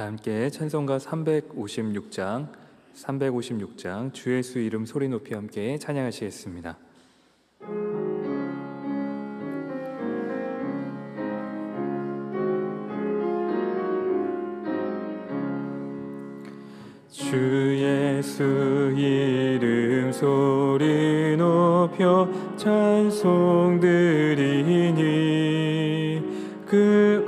다 함께 찬송가 356장 356장 주의 수 이름 소리 높이 함께 찬양하시겠습니다. 주 예수 이름 소리 높여 찬송 드리니 그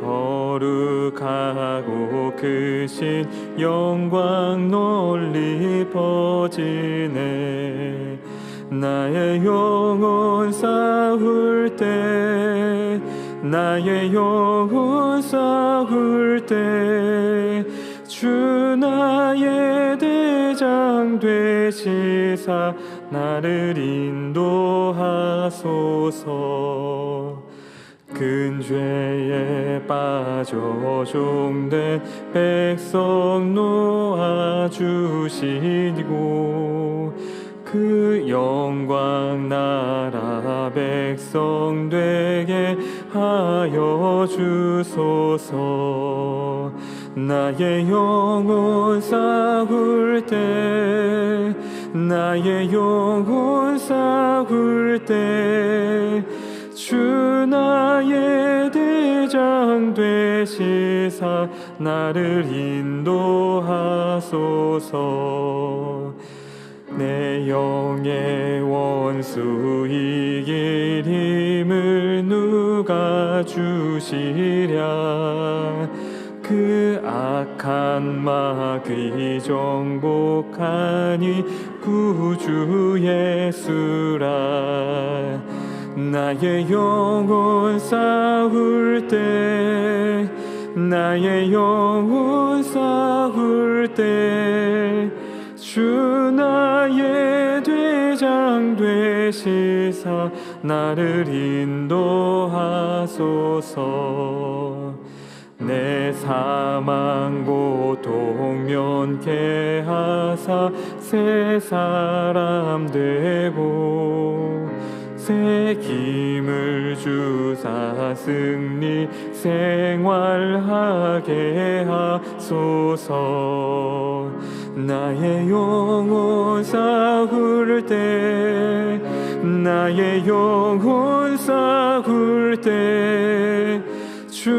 거룩하고 크신 영광 널리 퍼지네. 나의 영혼 싸울 때 나의 영혼 싸울 때 주 나의 대장 되시사 나를 인도하소서 큰 죄에 빠져 종된 백성 놓아주시고 그 영광 나라 백성 되게 하여 주소서. 나의 영혼 싸울 때 나의 영혼 싸울 때 주 나의 대장 되시사 나를 인도하소서. 내 영의 원수 이길 힘을 누가 주시랴. 그 악한 마귀 정복하니 구주 예수라 나의 영혼 싸울 때 나의 영혼 싸울 때 주 나의 대장 되시사 나를 인도하소서. 내 사망 고통 면케 하사 새 사람 되고 새 힘을 주사 승리 생활하게 하소서. 나의 영혼 싸울 때 나의 영혼 싸울 때 주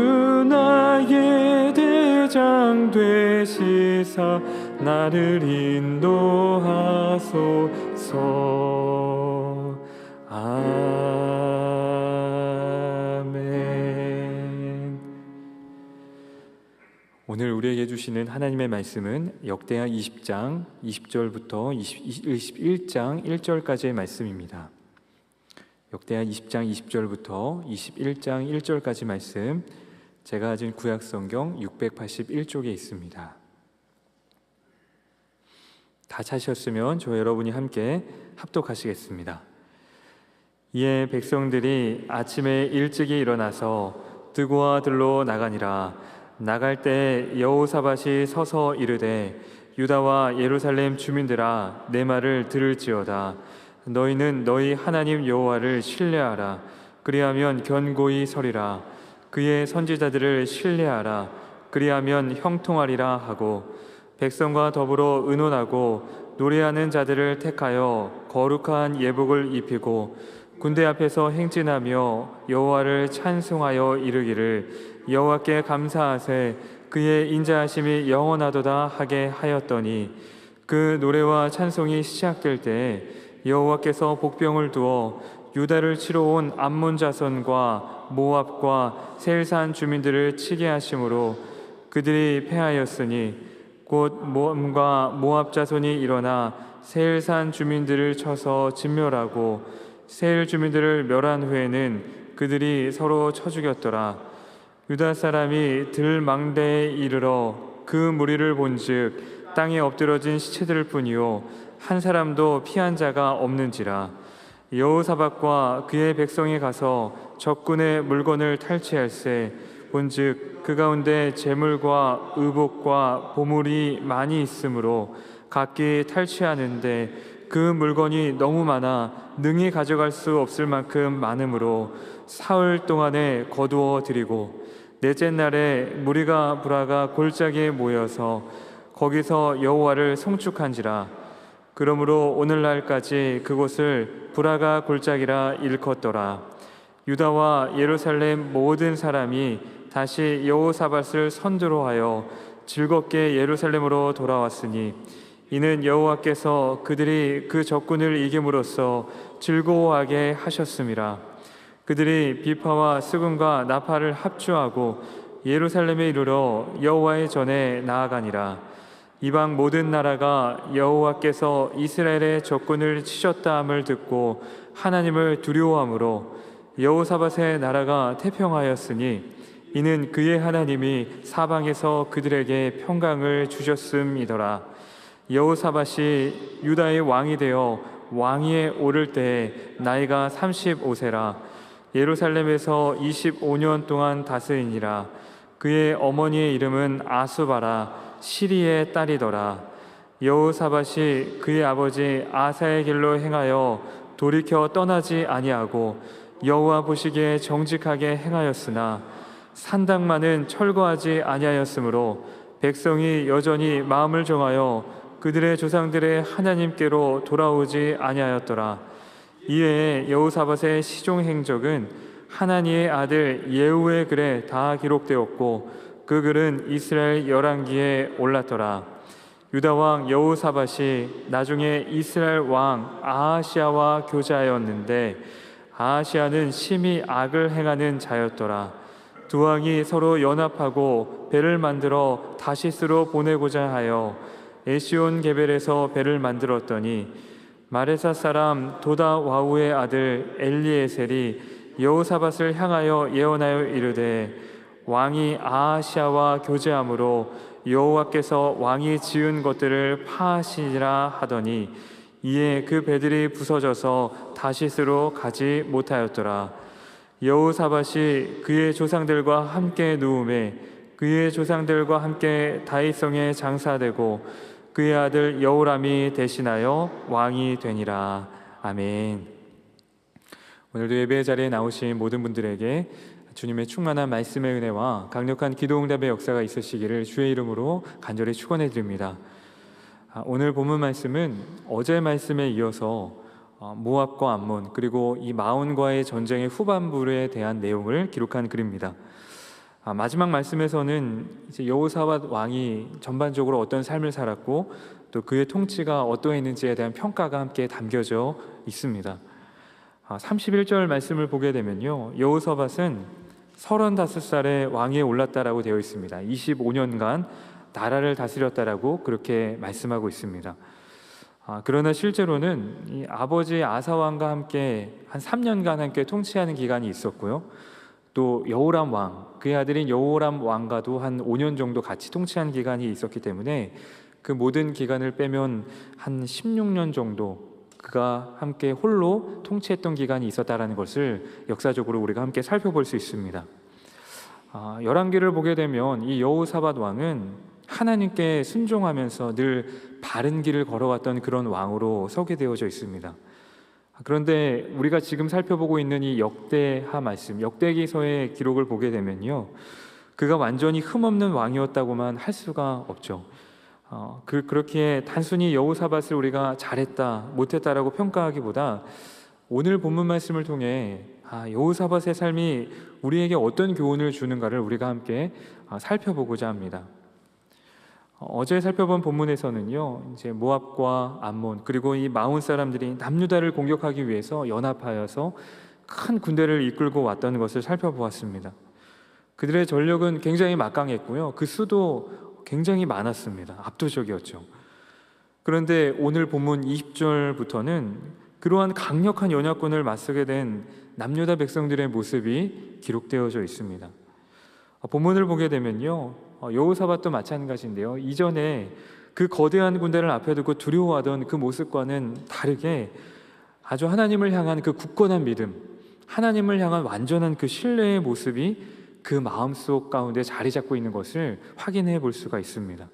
나의 대장 되시사 나를 인도하소서 우리에게 주시는 하나님의 말씀은 역대하 20장 20절부터 21장 1절까지의 말씀입니다. 역대하 20장 20절부터 21장 1절까지 말씀 제가 가진 구약 성경 681쪽에 있습니다. 다 찾으셨으면 저 여러분이 함께 합독하시겠습니다. 이에 백성들이 아침에 일찍이 일어나서 드고와 들로 나가니라 나갈 때 여호사밧이 서서 이르되 유다와 예루살렘 주민들아 내 말을 들을지어다. 너희는 너희 하나님 여호와를 신뢰하라. 그리하면 견고히 서리라. 그의 선지자들을 신뢰하라. 그리하면 형통하리라 하고 백성과 더불어 의논하고 노래하는 자들을 택하여 거룩한 예복을 입히고 군대 앞에서 행진하며 여호와를 찬송하여 이르기를 여호와께 감사하세. 그의 인자하심이 영원하도다 하게 하였더니 그 노래와 찬송이 시작될 때 여호와께서 복병을 두어 유다를 치러 온 암몬 자손과 모압과 세일산 주민들을 치게 하심으로 그들이 패하였으니 곧 모압과 모압 자손이 일어나 세일산 주민들을 쳐서 진멸하고 세일 주민들을 멸한 후에는 그들이 서로 쳐 죽였더라 유다 사람이 들망대에 이르러 그 무리를 본즉 땅에 엎드러진 시체들을 뿐이요 한 사람도 피한 자가 없는지라. 여호사박과 그의 백성이 가서 적군의 물건을 탈취할세. 본즉 그 가운데 재물과 의복과 보물이 많이 있으므로 각기 탈취하는데 그 물건이 너무 많아 능히 가져갈 수 없을 만큼 많으므로 사흘 동안에 거두어 드리고 넷째 날에 무리가 브라가 골짜기에 모여서 거기서 여호와를 송축한지라. 그러므로 오늘날까지 그곳을 브라가 골짜기라 일컫더라. 유다와 예루살렘 모든 사람이 다시 여호사밧을 선두로 하여 즐겁게 예루살렘으로 돌아왔으니 이는 여호와께서 그들이 그 적군을 이김으로써 즐거워하게 하셨음이라 그들이 비파와 수금과 나팔을 합주하고 예루살렘에 이르러 여호와의 전에 나아가니라. 이방 모든 나라가 여호와께서 이스라엘의 적군을 치셨다함을 듣고 하나님을 두려워함으로 여호사밧의 나라가 태평하였으니 이는 그의 하나님이 사방에서 그들에게 평강을 주셨음이더라 여호사밧이 유다의 왕이 되어 왕위에 오를 때 나이가 35세라. 예루살렘에서 25년 동안 다스리니라. 그의 어머니의 이름은 아수바라 시리의 딸이더라. 여호사밧이 그의 아버지 아사의 길로 행하여 돌이켜 떠나지 아니하고 여호와 보시기에 정직하게 행하였으나 산당만은 철거하지 아니하였으므로 백성이 여전히 마음을 정하여 그들의 조상들의 하나님께로 돌아오지 아니하였더라. 이에 여호사밧의 시종 행적은 하나니의 아들 예후의 글에 다 기록되었고 그 글은 이스라엘 열왕기에 올랐더라. 유다 왕 여호사밧이 나중에 이스라엘 왕 아하시아와 교제하였는데 아하시아는 심히 악을 행하는 자였더라. 두 왕이 서로 연합하고 배를 만들어 다시스로 보내고자 하여 에시온 게벨에서 배를 만들었더니 마레사 사람 도다 와우의 아들 엘리에셀이 여호사밧을 향하여 예언하여 이르되 왕이 아하시아와 교제함으로 여호와께서 왕이 지은 것들을 파하시니라 하더니 이에 그 배들이 부서져서 다시스로 가지 못하였더라. 여호사밧이 그의 조상들과 함께 누움에 그의 조상들과 함께 다윗성에 장사되고 그의 아들 여호람이 대신하여 왕이 되니라 아멘. 오늘도 예배 자리에 나오신 모든 분들에게 주님의 충만한 말씀의 은혜와 강력한 기도 응답의 역사가 있으시기를 주의 이름으로 간절히 축원해 드립니다. 아, 오늘 본문 말씀은 어제 말씀에 이어서 어, 모압과 암몬 그리고 이 마온과의 전쟁의 후반부에 대한 내용을 기록한 글입니다. 아, 마지막 말씀에서는 이제 여호사밧 왕이 전반적으로 어떤 삶을 살았고 또 그의 통치가 어떠했는지에 대한 평가가 함께 담겨져 있습니다. 31절 아, 말씀을 보게 되면요. 여호사밧은 35살에 왕위에 올랐다라고 되어 있습니다. 25년간 나라를 다스렸다라고 그렇게 말씀하고 있습니다. 아, 그러나 실제로는 이 아버지 아사 왕과 함께 한 3년간 함께 통치하는 기간이 있었고요. 또 여호람 왕, 그의 아들인 여호람 왕과도 한 5년 정도 같이 통치한 기간이 있었기 때문에 그 모든 기간을 빼면 한 16년 정도 그가 함께 홀로 통치했던 기간이 있었다라는 것을 역사적으로 우리가 함께 살펴볼 수 있습니다. 아, 열왕기를 보게 되면 이 여호사밧 왕은 하나님께 순종하면서 늘 바른 길을 걸어왔던 그런 왕으로 소개되어져 있습니다. 그런데 우리가 지금 살펴보고 있는 이 역대하 말씀, 역대기서의 기록을 보게 되면요, 그가 완전히 흠없는 왕이었다고만 할 수가 없죠. 어, 그 그렇게 단순히 여호사밧을 우리가 잘했다, 못했다라고 평가하기보다 오늘 본문 말씀을 통해 아, 여호사밧의 삶이 우리에게 어떤 교훈을 주는가를 우리가 함께 아, 살펴보고자 합니다. 어제 살펴본 본문에서는요, 이제 모압과 암몬 그리고 이 마온 사람들이 남유다를 공격하기 위해서 연합하여서 큰 군대를 이끌고 왔다는 것을 살펴보았습니다. 그들의 전력은 굉장히 막강했고요. 그 수도 굉장히 많았습니다. 압도적이었죠. 그런데 오늘 본문 20절부터는 그러한 강력한 연합군을 맞서게 된 남유다 백성들의 모습이 기록되어져 있습니다. 본문을 보게 되면요. 어, 여호사밧도 마찬가지인데요. 이전에 그 거대한 군대를 앞에 두고 두려워하던 그 모습과는 다르게 아주 하나님을 향한 그 굳건한 믿음, 하나님을 향한 완전한 그 신뢰의 모습이 그 마음속 가운데 자리 잡고 있는 것을 확인해 볼 수가 있습니다.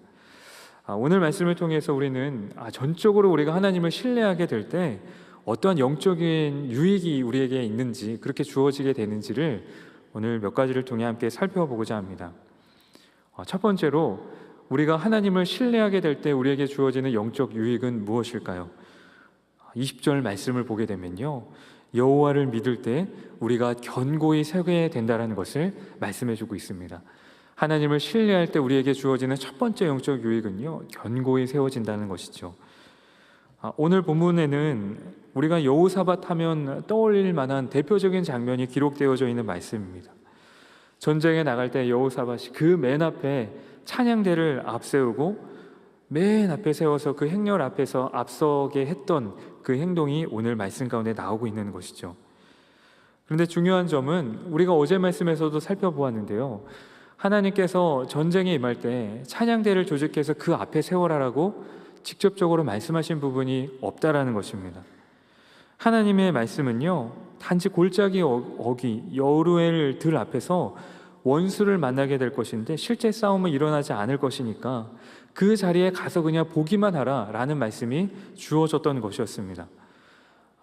아, 오늘 말씀을 통해서 우리는 아, 전적으로 우리가 하나님을 신뢰하게 될 때 어떠한 영적인 유익이 우리에게 있는지 그렇게 주어지게 되는지를 오늘 몇 가지를 통해 함께 살펴보고자 합니다. 어, 첫 번째로 우리가 하나님을 신뢰하게 될 때 우리에게 주어지는 영적 유익은 무엇일까요? 20절 말씀을 보게 되면요. 여호와를 믿을 때 우리가 견고히 서게 된다라는 것을 말씀해 주고 있습니다. 하나님을 신뢰할 때 우리에게 주어지는 첫 번째 영적 유익은요. 견고히 세워진다는 것이죠. 아, 오늘 본문에는 우리가 여호사밧 하면 떠올릴 만한 대표적인 장면이 기록되어져 있는 말씀입니다. 전쟁에 나갈 때 여호사밧이 그 맨 앞에 찬양대를 앞세우고 맨 앞에 세워서 그 행렬 앞에서 앞서게 했던 그 행동이 오늘 말씀 가운데 나오고 있는 것이죠. 그런데 중요한 점은 우리가 어제 말씀에서도 살펴보았는데요. 하나님께서 전쟁에 임할 때 찬양대를 조직해서 그 앞에 세워라라고 직접적으로 말씀하신 부분이 없다라는 것입니다. 하나님의 말씀은요, 단지 골짜기 어- 어기 여루엘 들 앞에서 원수를 만나게 될 것인데 실제 싸움은 일어나지 않을 것이니까 그 자리에 가서 그냥 보기만 하라라는 말씀이 주어졌던 것이었습니다.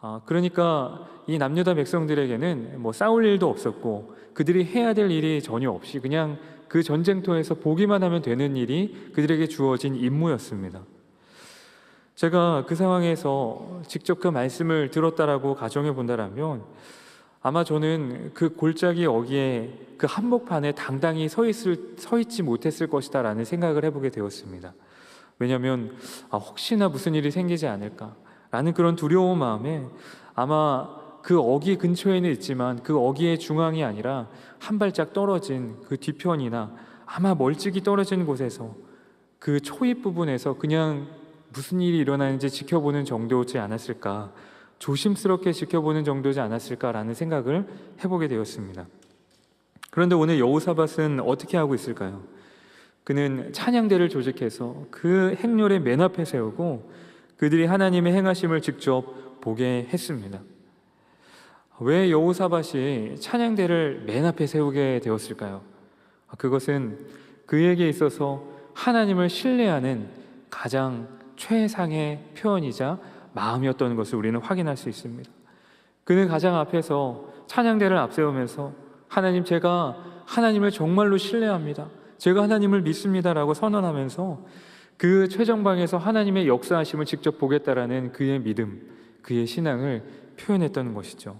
아, 그러니까 이 남유다 백성들에게는 뭐 싸울 일도 없었고 그들이 해야 될 일이 전혀 없이 그냥 그 전쟁터에서 보기만 하면 되는 일이 그들에게 주어진 임무였습니다. 제가 그 상황에서 직접 그 말씀을 들었다라고 가정해 본다라면 아마 저는 그 골짜기 어기에 그 한복판에 당당히 서 있을 서 있지 못했을 것이다라는 생각을 해보게 되었습니다. 왜냐하면 아, 혹시나 무슨 일이 생기지 않을까라는 그런 두려운 마음에 아마 그 어기 근처에는 있지만 그 어기의 중앙이 아니라 한 발짝 떨어진 그 뒤편이나 아마 멀찍이 떨어진 곳에서 그 초입 부분에서 그냥 무슨 일이 일어나는지 지켜보는 정도지 않았을까 조심스럽게 지켜보는 정도지 않았을까라는 생각을 해보게 되었습니다. 그런데 오늘 여호사밧은 어떻게 하고 있을까요? 그는 찬양대를 조직해서 그 행렬의 맨 앞에 세우고 그들이 하나님의 행하심을 직접 보게 했습니다. 왜 여호사밧이 찬양대를 맨 앞에 세우게 되었을까요? 그것은 그에게 있어서 하나님을 신뢰하는 가장 최상의 표현이자 마음이었던 것을 우리는 확인할 수 있습니다. 그는 가장 앞에서 찬양대를 앞세우면서 하나님 제가 하나님을 정말로 신뢰합니다. 제가 하나님을 믿습니다라고 선언하면서 그 최정방에서 하나님의 역사하심을 직접 보겠다라는 그의 믿음, 그의 신앙을 표현했던 것이죠.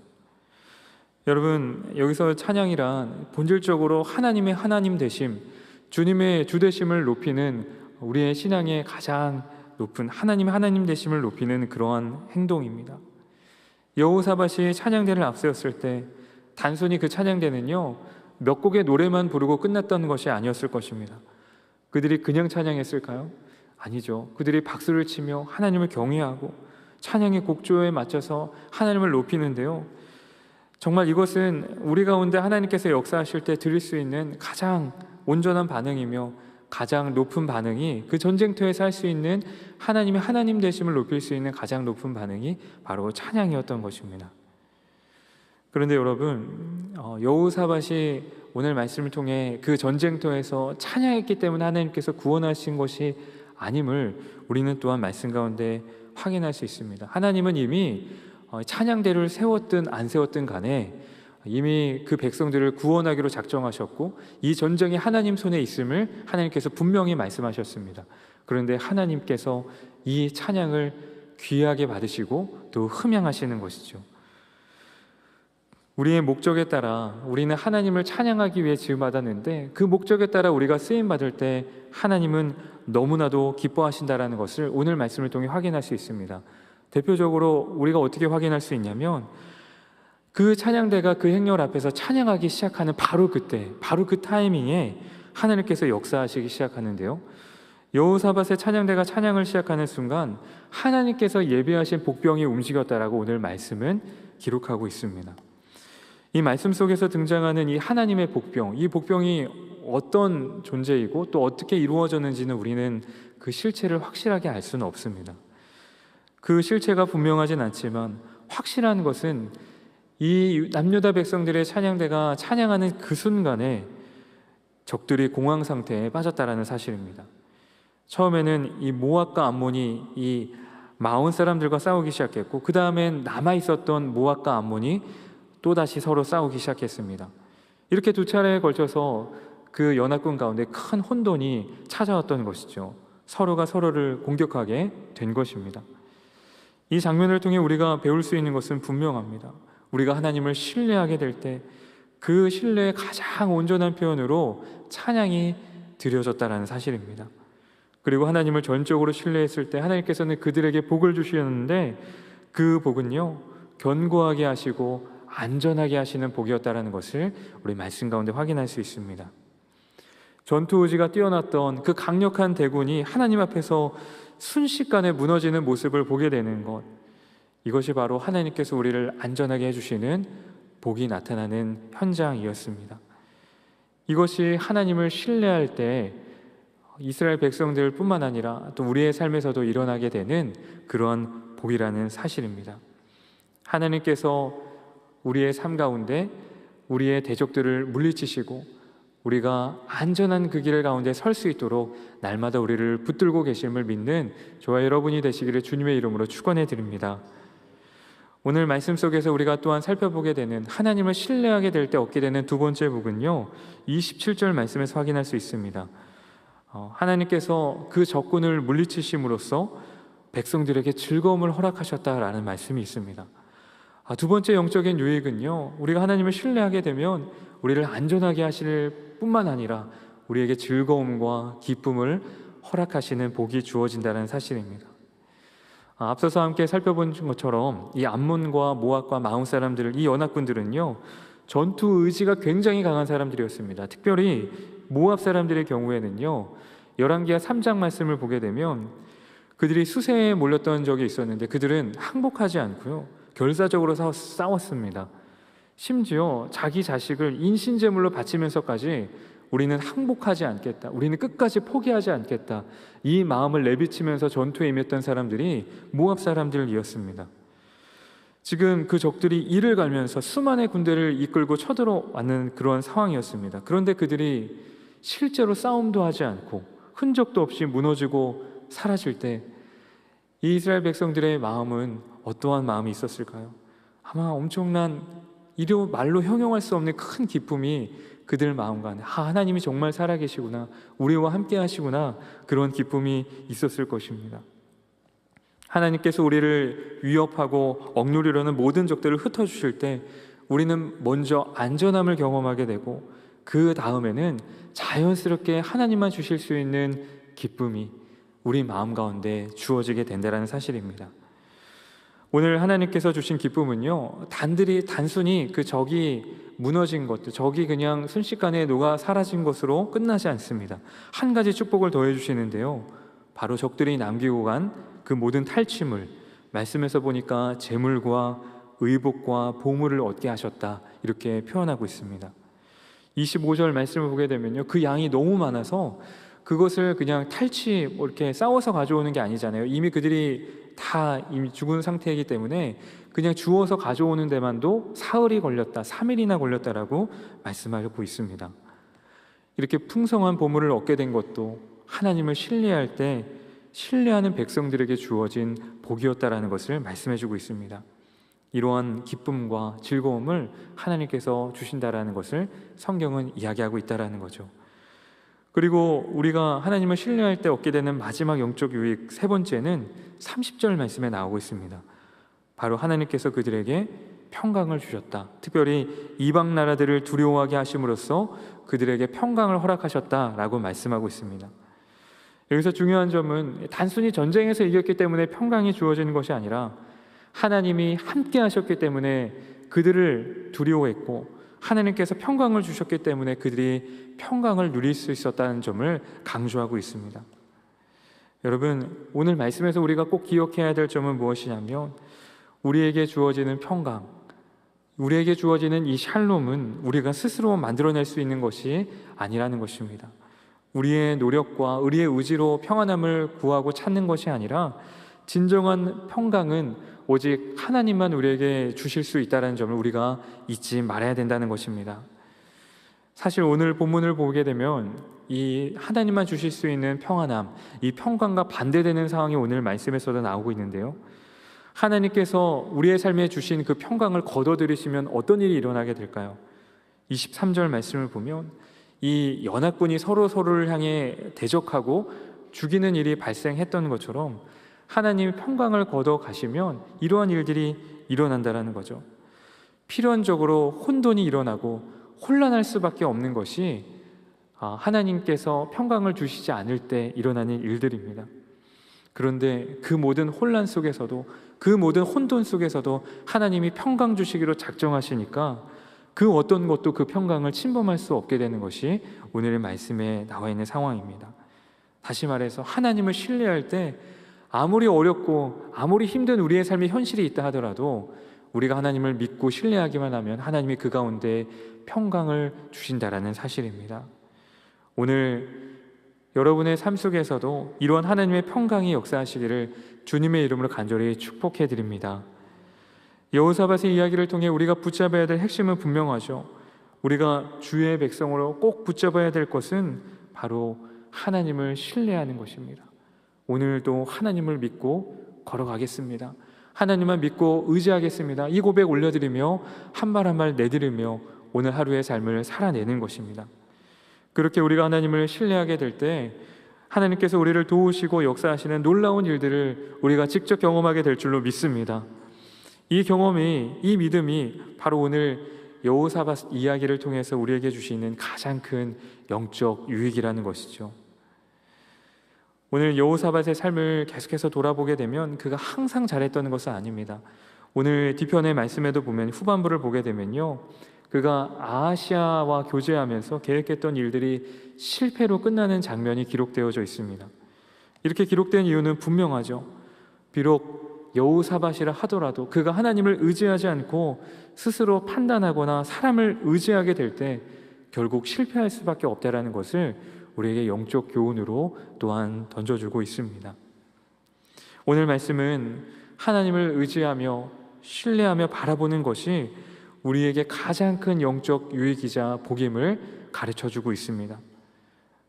여러분, 여기서 찬양이란 본질적으로 하나님의 하나님 되심, 주님의 주되심을 높이는 우리의 신앙의 가장 높은 하나님 하나님 되심을 높이는 그러한 행동입니다. 여호사밧이 찬양대를 앞세웠을 때 단순히 그 찬양대는요 몇 곡의 노래만 부르고 끝났던 것이 아니었을 것입니다. 그들이 그냥 찬양했을까요? 아니죠. 그들이 박수를 치며 하나님을 경외하고 찬양의 곡조에 맞춰서 하나님을 높이는데요. 정말 이것은 우리 가운데 하나님께서 역사하실 때 드릴 수 있는 가장 온전한 반응이며 가장 높은 반응이 그 전쟁터에서 할 수 있는 하나님의 하나님 되심을 높일 수 있는 가장 높은 반응이 바로 찬양이었던 것입니다. 그런데 여러분 어, 여호사밧이 오늘 말씀을 통해 그 전쟁터에서 찬양했기 때문에 하나님께서 구원하신 것이 아님을 우리는 또한 말씀 가운데 확인할 수 있습니다. 하나님은 이미 어, 찬양대를 세웠든 안 세웠든 간에 이미 그 백성들을 구원하기로 작정하셨고 이 전쟁이 하나님 손에 있음을 하나님께서 분명히 말씀하셨습니다. 그런데 하나님께서 이 찬양을 귀하게 받으시고 또 흠양하시는 것이죠. 우리의 목적에 따라 우리는 하나님을 찬양하기 위해 지음받았는데 그 목적에 따라 우리가 쓰임 받을 때 하나님은 너무나도 기뻐하신다라는 것을 오늘 말씀을 통해 확인할 수 있습니다. 대표적으로 우리가 어떻게 확인할 수 있냐면 그 찬양대가 그 행렬 앞에서 찬양하기 시작하는 바로 그때, 바로 그 타이밍에 하나님께서 역사하시기 시작하는데요. 여호사밧의 찬양대가 찬양을 시작하는 순간 하나님께서 예비하신 복병이 움직였다라고 오늘 말씀은 기록하고 있습니다. 이 말씀 속에서 등장하는 이 하나님의 복병, 이 복병이 어떤 존재이고 또 어떻게 이루어졌는지는 우리는 그 실체를 확실하게 알 수는 없습니다. 그 실체가 분명하진 않지만 확실한 것은 이 남유다 백성들의 찬양대가 찬양하는 그 순간에 적들이 공황 상태에 빠졌다라는 사실입니다. 처음에는 이 모압과 암몬이 이 마온 사람들과 싸우기 시작했고 그 다음엔 남아 있었던 모압과 암몬이 또 다시 서로 싸우기 시작했습니다. 이렇게 두 차례에 걸쳐서 그 연합군 가운데 큰 혼돈이 찾아왔던 것이죠. 서로가 서로를 공격하게 된 것입니다. 이 장면을 통해 우리가 배울 수 있는 것은 분명합니다. 우리가 하나님을 신뢰하게 될 때 그 신뢰의 가장 온전한 표현으로 찬양이 드려졌다라는 사실입니다. 그리고 하나님을 전적으로 신뢰했을 때 하나님께서는 그들에게 복을 주셨는데 그 복은요 견고하게 하시고 안전하게 하시는 복이었다라는 것을 우리 말씀 가운데 확인할 수 있습니다. 전투 의지가 뛰어났던 그 강력한 대군이 하나님 앞에서 순식간에 무너지는 모습을 보게 되는 것. 이것이 바로 하나님께서 우리를 안전하게 해주시는 복이 나타나는 현장이었습니다. 이것이 하나님을 신뢰할 때 이스라엘 백성들 뿐만 아니라 또 우리의 삶에서도 일어나게 되는 그런 복이라는 사실입니다. 하나님께서 우리의 삶 가운데 우리의 대적들을 물리치시고 우리가 안전한 그 길 가운데 설 수 있도록 날마다 우리를 붙들고 계심을 믿는 저와 여러분이 되시기를 주님의 이름으로 축원해 드립니다. 오늘 말씀 속에서 우리가 또한 살펴보게 되는 하나님을 신뢰하게 될 때 얻게 되는 두 번째 복은요. 27절 말씀에서 확인할 수 있습니다. 어, 하나님께서 그 적군을 물리치심으로써 백성들에게 즐거움을 허락하셨다라는 말씀이 있습니다. 아, 두 번째 영적인 유익은요, 우리가 하나님을 신뢰하게 되면 우리를 안전하게 하실 뿐만 아니라 우리에게 즐거움과 기쁨을 허락하시는 복이 주어진다는 사실입니다. 아, 앞서서 함께 살펴본 것처럼 이 암몬과 모압과 마음 사람들, 이 연합군들은요, 전투 의지가 굉장히 강한 사람들이었습니다. 특별히 모압 사람들의 경우에는요, 열왕기하 3장 말씀을 보게 되면 그들이 수세에 몰렸던 적이 있었는데 그들은 항복하지 않고요. 결사적으로 싸웠습니다. 심지어 자기 자식을 인신제물로 바치면서까지 우리는 항복하지 않겠다. 우리는 끝까지 포기하지 않겠다. 이 마음을 내비치면서 전투에 임했던 사람들이 모압 사람들이었습니다. 지금 그 적들이 이를 갈면서 수만의 군대를 이끌고 쳐들어왔는 그런 상황이었습니다. 그런데 그들이 실제로 싸움도 하지 않고 흔적도 없이 무너지고 사라질 때 이스라엘 백성들의 마음은 어떠한 마음이 있었을까요? 아마 엄청난 이로 말로 형용할 수 없는 큰 기쁨이 그들 마음 가운데 아, 하나님이 정말 살아계시구나 우리와 함께 하시구나 그런 기쁨이 있었을 것입니다. 하나님께서 우리를 위협하고 억누르려는 모든 적들을 흩어주실 때 우리는 먼저 안전함을 경험하게 되고 그 다음에는 자연스럽게 하나님만 주실 수 있는 기쁨이 우리 마음 가운데 주어지게 된다는 사실입니다. 오늘 하나님께서 주신 기쁨은요, 단들이 단순히 그 적이 무너진 것, 적이 그냥 순식간에 녹아 사라진 것으로 끝나지 않습니다. 한 가지 축복을 더해 주시는데요. 바로 적들이 남기고 간 그 모든 탈취물, 말씀에서 보니까 재물과 의복과 보물을 얻게 하셨다. 이렇게 표현하고 있습니다. 25절 말씀을 보게 되면요. 그 양이 너무 많아서 그것을 그냥 탈취, 뭐 이렇게 싸워서 가져오는 게 아니잖아요. 이미 그들이 다 이미 죽은 상태이기 때문에 그냥 주워서 가져오는 데만도 사흘이 걸렸다, 3일이나 걸렸다라고 말씀하고 있습니다. 이렇게 풍성한 보물을 얻게 된 것도 하나님을 신뢰할 때 신뢰하는 백성들에게 주어진 복이었다라는 것을 말씀해 주고 있습니다. 이러한 기쁨과 즐거움을 하나님께서 주신다라는 것을 성경은 이야기하고 있다라는 거죠. 그리고 우리가 하나님을 신뢰할 때 얻게 되는 마지막 영적 유익 세 번째는 30절 말씀에 나오고 있습니다. 바로 하나님께서 그들에게 평강을 주셨다. 특별히 이방 나라들을 두려워하게 하심으로써 그들에게 평강을 허락하셨다라고 말씀하고 있습니다. 여기서 중요한 점은 단순히 전쟁에서 이겼기 때문에 평강이 주어지는 것이 아니라 하나님이 함께 하셨기 때문에 그들을 두려워했고 하나님께서 평강을 주셨기 때문에 그들이 평강을 누릴 수 있었다는 점을 강조하고 있습니다. 여러분, 오늘 말씀에서 우리가 꼭 기억해야 될 점은 무엇이냐면 우리에게 주어지는 평강, 우리에게 주어지는 이 샬롬은 우리가 스스로 만들어낼 수 있는 것이 아니라는 것입니다. 우리의 노력과 우리의 의지로 평안함을 구하고 찾는 것이 아니라 진정한 평강은 오직 하나님만 우리에게 주실 수 있다는 점을 우리가 잊지 말아야 된다는 것입니다. 사실 오늘 본문을 보게 되면 이 하나님만 주실 수 있는 평안함, 이 평강과 반대되는 상황이 오늘 말씀에서도 나오고 있는데요. 하나님께서 우리의 삶에 주신 그 평강을 거둬들이시면 어떤 일이 일어나게 될까요? 23절 말씀을 보면 이 연합군이 서로 서로를 향해 대적하고 죽이는 일이 발생했던 것처럼 하나님이 평강을 거둬 가시면 이러한 일들이 일어난다라는 거죠. 필연적으로 혼돈이 일어나고 혼란할 수밖에 없는 것이 아, 하나님께서 평강을 주시지 않을 때 일어나는 일들입니다. 그런데 그 모든 혼란 속에서도 그 모든 혼돈 속에서도 하나님이 평강 주시기로 작정하시니까 그 어떤 것도 그 평강을 침범할 수 없게 되는 것이 오늘의 말씀에 나와 있는 상황입니다. 다시 말해서 하나님을 신뢰할 때 아무리 어렵고 아무리 힘든 우리의 삶의 현실이 있다 하더라도 우리가 하나님을 믿고 신뢰하기만 하면 하나님이 그 가운데 평강을 주신다라는 사실입니다. 오늘 여러분의 삶 속에서도 이러한 하나님의 평강이 역사하시기를 주님의 이름으로 간절히 축복해 드립니다. 여호사밧의 이야기를 통해 우리가 붙잡아야 될 핵심은 분명하죠. 우리가 주의 백성으로 꼭 붙잡아야 될 것은 바로 하나님을 신뢰하는 것입니다. 오늘도 하나님을 믿고 걸어가겠습니다. 하나님만 믿고 의지하겠습니다. 이 고백 올려드리며 한말한말 내드리며 오늘 하루의 삶을 살아내는 것입니다. 그렇게 우리가 하나님을 신뢰하게 될 때 하나님께서 우리를 도우시고 역사하시는 놀라운 일들을 우리가 직접 경험하게 될 줄로 믿습니다. 이 경험이 이 믿음이 바로 오늘 여호사밧 이야기를 통해서 우리에게 주시는 가장 큰 영적 유익이라는 것이죠. 오늘 여호사밧의 삶을 계속해서 돌아보게 되면 그가 항상 잘했던 것은 아닙니다. 오늘 뒤편의 말씀에도 보면 후반부를 보게 되면요. 그가 아시아와 교제하면서 계획했던 일들이 실패로 끝나는 장면이 기록되어져 있습니다. 이렇게 기록된 이유는 분명하죠. 비록 여우사밭이라 하더라도 그가 하나님을 의지하지 않고 스스로 판단하거나 사람을 의지하게 될 때 결국 실패할 수밖에 없다라는 것을 우리에게 영적 교훈으로 또한 던져주고 있습니다. 오늘 말씀은 하나님을 의지하며 신뢰하며 바라보는 것이 우리에게 가장 큰 영적 유익이자 복임을 가르쳐 주고 있습니다.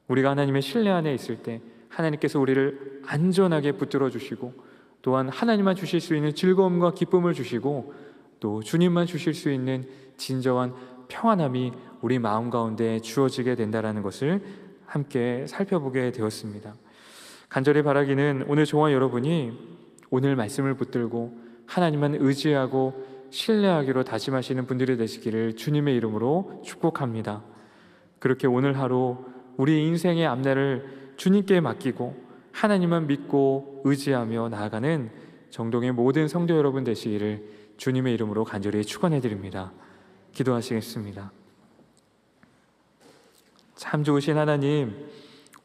우리가 하나님의 신뢰 안에 있을 때 하나님께서 우리를 안전하게 붙들어 주시고 또한 하나님만 주실 수 있는 즐거움과 기쁨을 주시고 또 주님만 주실 수 있는 진정한 평안함이 우리 마음 가운데 주어지게 된다라는 것을 함께 살펴보게 되었습니다. 간절히 바라기는 오늘 저와 여러분이 오늘 말씀을 붙들고 하나님만 의지하고 신뢰하기로 다짐하시는 분들이 되시기를 주님의 이름으로 축복합니다. 그렇게 오늘 하루 우리 인생의 앞날을 주님께 맡기고 하나님만 믿고 의지하며 나아가는 정동의 모든 성도 여러분 되시기를 주님의 이름으로 간절히 축원해 드립니다. 기도하시겠습니다. 참 좋으신 하나님,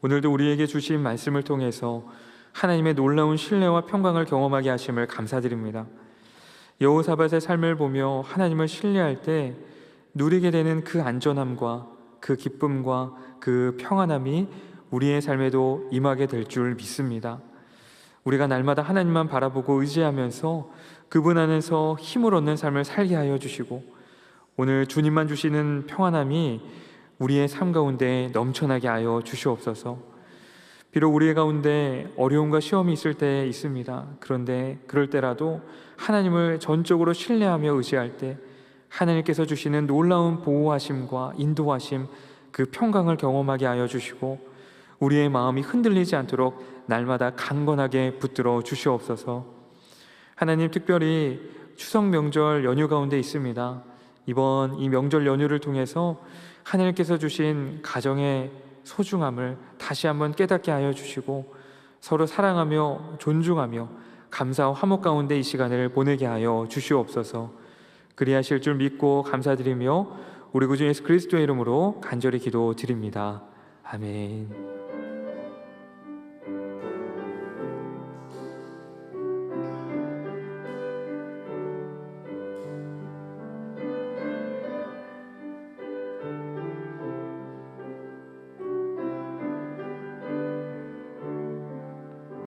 오늘도 우리에게 주신 말씀을 통해서 하나님의 놀라운 신뢰와 평강을 경험하게 하심을 감사드립니다. 여호사밧의 삶을 보며 하나님을 신뢰할 때 누리게 되는 그 안전함과 그 기쁨과 그 평안함이 우리의 삶에도 임하게 될 줄 믿습니다. 우리가 날마다 하나님만 바라보고 의지하면서 그분 안에서 힘을 얻는 삶을 살게 하여 주시고 오늘 주님만 주시는 평안함이 우리의 삶 가운데 넘쳐나게 하여 주시옵소서. 비록 우리 가운데 어려움과 시험이 있을 때 있습니다. 그런데 그럴 때라도 하나님을 전적으로 신뢰하며 의지할 때 하나님께서 주시는 놀라운 보호하심과 인도하심 그 평강을 경험하게 하여 주시고 우리의 마음이 흔들리지 않도록 날마다 강건하게 붙들어 주시옵소서. 하나님 특별히 추석 명절 연휴 가운데 있습니다. 이번 이 명절 연휴를 통해서 하나님께서 주신 가정의 소중함을 다시 한번 깨닫게 하여 주시고 서로 사랑하며 존중하며 감사와 화목 가운데 이 시간을 보내게 하여 주시옵소서. 그리하실 줄 믿고 감사드리며 우리 구주 예수 그리스도의 이름으로 간절히 기도드립니다. 아멘.